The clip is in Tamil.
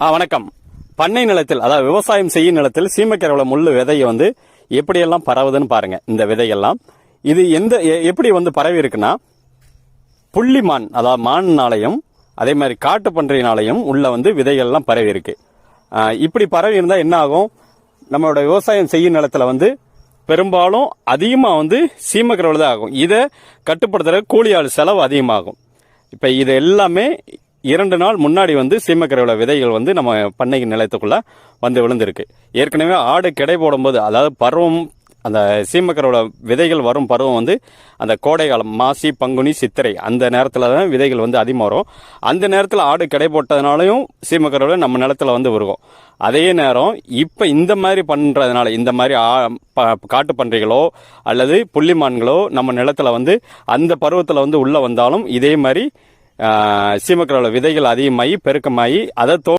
ஆ வணக்கம். பண்ணை நிலத்தில் அதாவது விவசாயம் செய்யும் நிலத்தில் சீமக்கரவள முள்ளு விதையை வந்து எப்படியெல்லாம் பரவுதுன்னு பாருங்க இந்த விதையெல்லாம். இது எந்த எ- எப்படி வந்து பரவி இருக்குன்னா புள்ளி மான் அதாவது மான்னாலையும் அதே மாதிரி காட்டு பன்றியினாலையும் உள்ள வந்து விதைகள்லாம் பரவி இருக்கு. இப்படி பரவி இருந்தால் என்ன ஆகும்? நம்மளோட விவசாயம் செய்யும் நிலத்துல வந்து பெரும்பாலும் அதிகமாக வந்து சீமக்கரவள தான் ஆகும். இதை கட்டுப்படுத்துகிற கூலி ஆள் செலவு அதிகமாகும். இப்போ இது எல்லாமே இரண்டு நாள் முன்னாடி வந்து சீமக்கரவள விதைகள் வந்து நம்ம பண்ணை நிலத்துக்குள்ளே வந்து விழுந்திருக்கு. ஏற்கனவே ஆடு கிடை போடும்போது அதாவது பருவம் அந்த சீமக்கரவள விதைகள் வரும் பருவம் வந்து அந்த கோடை காலம் மாசி பங்குனி சித்திரை அந்த நேரத்தில் தான் விதைகள் வந்து அதிகமாக வரும். அந்த நேரத்தில் ஆடு கடை போட்டதுனாலையும் சீமக்கரவளை நம்ம நிலத்துல வந்து வருவோம் அதே நேரம் இப்போ இந்த மாதிரி பண்ணுறதுனால இந்த மாதிரி ஆ- ப- காட்டு பன்றிகளோ அல்லது புள்ளிமான்களோ நம்ம நிலத்துல வந்து அந்த பருவத்தில் வந்து உள்ளே வந்தாலும் இதே மாதிரி சீமக்கரோட விதைகள் அதிகமாகி பெருக்கமாகி அதை தோ